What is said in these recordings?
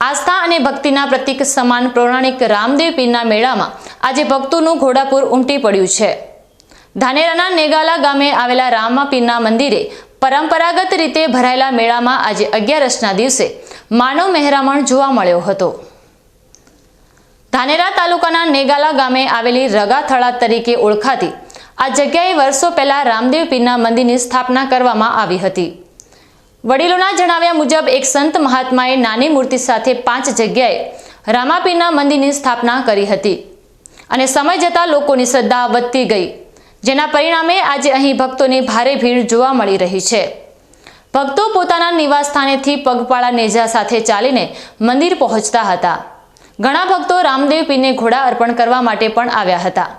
આસ્થા અને ભક્તિના પ્રતીક સમાન પૌરાણિક રામદેવ પીરના મેળામાં આજે ભક્તોનું ઘોડાપુર ઉમટી પડ્યું છે. ધાનેરાના નેગાલા ગામે આવેલા રામા પીરના મંદિરે પરંપરાગત રીતે ભરાયેલા મેળામાં આજે અગિયારસના દિવસે માનવ મહેરામણ જોવા મળ્યો હતો. ધાનેરા તાલુકાના નેગાલા ગામે આવેલી રગાથળા તરીકે ઓળખાતી આ જગ્યાએ વર્ષો પહેલા રામદેવ પીરના મંદિરની સ્થાપના કરવામાં આવી હતી. વડીલોના જણાવ્યા મુજબ એક સંત મહાત્માએ નાની મૂર્તિ સાથે પાંચ જગ્યાએ રામાપીરના મંદિરની સ્થાપના કરી હતી અને સમય જતાં લોકોની શ્રદ્ધા વધતી ગઈ, જેના પરિણામે આજે અહીં ભક્તોની ભારે ભીડ જોવા મળી રહી છે. ભક્તો પોતાના નિવાસ સ્થાનેથી પગપાળા નેજા સાથે ચાલીને મંદિર પહોંચતા હતા. ઘણા ભક્તો રામદેવ પીને ઘોડા અર્પણ કરવા માટે પણ આવ્યા હતા.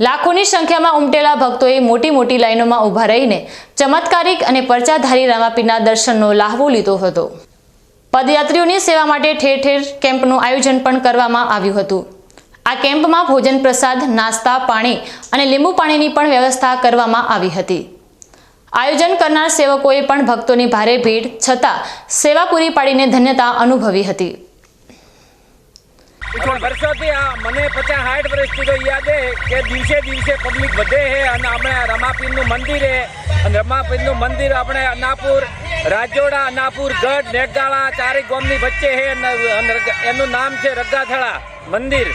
લાખોની સંખ્યામાં ઉમટેલા ભક્તોએ મોટી મોટી લાઈનોમાં ઊભા રહીને ચમત્કારિક અને પરચાધારી રામાપીરના દર્શનનો લાહવો લીધો હતો. પદયાત્રીઓની સેવા માટે ઠેર ઠેર કેમ્પનું આયોજન પણ કરવામાં આવ્યું હતું. આ કેમ્પમાં ભોજન પ્રસાદ, નાસ્તા, પાણી અને લીંબુ પાણીની પણ વ્યવસ્થા કરવામાં આવી હતી. આયોજન કરનાર સેવકોએ પણ ભક્તોની ભારે ભીડ છતાં સેવા પૂરી પાડીને ધન્યતા અનુભવી હતી. વર્ષોથી આ મને પચાસ સાઠ વર્ષથી તો યાદ છે કે દિવસે દિવસે પબ્લિક વધે છે અને આપણે રમાપીરનું મંદિર છે અને રમાપીરનું મંદિર આપણે અનાપુર, રાજોડા, અનાપુર, ગઢ નેગાળા ચારેક ગામની વચ્ચે છે અને એનું નામ છે રગાથળા મંદિર.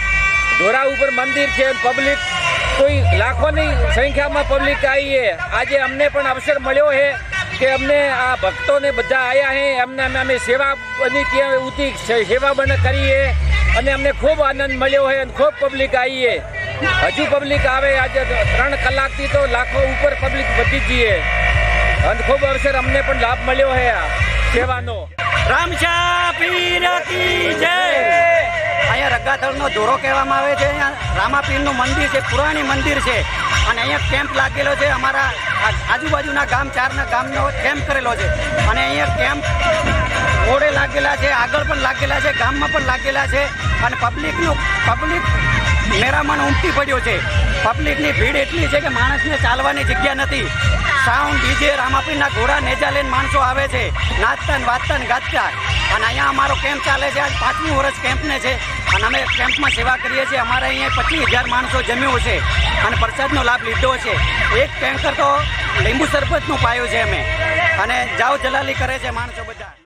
ઢોરા ઉપર મંદિર છે પબ્લિક કોઈ લાખોની સંખ્યામાં પબ્લિક આવી છે આજે અમને પણ અવસર મળ્યો છે કે અમને આ ભક્તોને બધા આવ્યા છે એમને અમે સેવા બની ત્યાં ઉતી સેવા બને કરીએ અને અમને ખૂબ આનંદ મળ્યો હોય અને ખૂબ પબ્લિક આવી હજુ પબ્લિક આવે આજે ત્રણ કલાકથી તો લાખો ઉપર પબ્લિક વધી જઈએ. અને ખૂબ અવસર અમને પણ લાભ મળ્યો છે આ સેવાનો. રામશા પીર કી જય. અહીંયા રગાથળનો ધોરો કહેવામાં આવે છે. અહીંયા રામાપીરનું મંદિર છે, પુરાણી મંદિર છે. અને અહીંયા કેમ્પ લાગેલો છે અમારા આજુબાજુના ગામ, ચારના ગામનો કેમ્પ કરેલો છે. અને અહીંયા કેમ્પ ઓળે લાગેલા છે, આગળ પણ લાગેલા છે, ગામમાં પણ લાગેલા છે અને પબ્લિકનું પબ્લિક મેરામણ ઉમટી પડ્યો છે. પબ્લિકની ભીડ એટલી છે કે માણસને ચાલવાની જગ્યા નથી. સાઉન્ડ ડીજે રામાપીના ઘોડા નેજા લઈને માણસો આવે છે. નાચતા ને વાંચતા ને ગાતા અને અહીંયા અમારો કેમ્પ ચાલે છે. આજ પાંચમું વર્ષ કેમ્પને છે. અને અમે કેમ્પમાં સેવા કરીએ છીએ. અમારે અહીંયા પચીસ હજાર માણસો જમ્યો છે. અને પ્રસાદનો લાભ લીધો છે. એક ટેન્કર તો લીંબુ શરબતનું પાયું છે અમે. અને જાઓ જલાલી કરે છે માણસો બધા.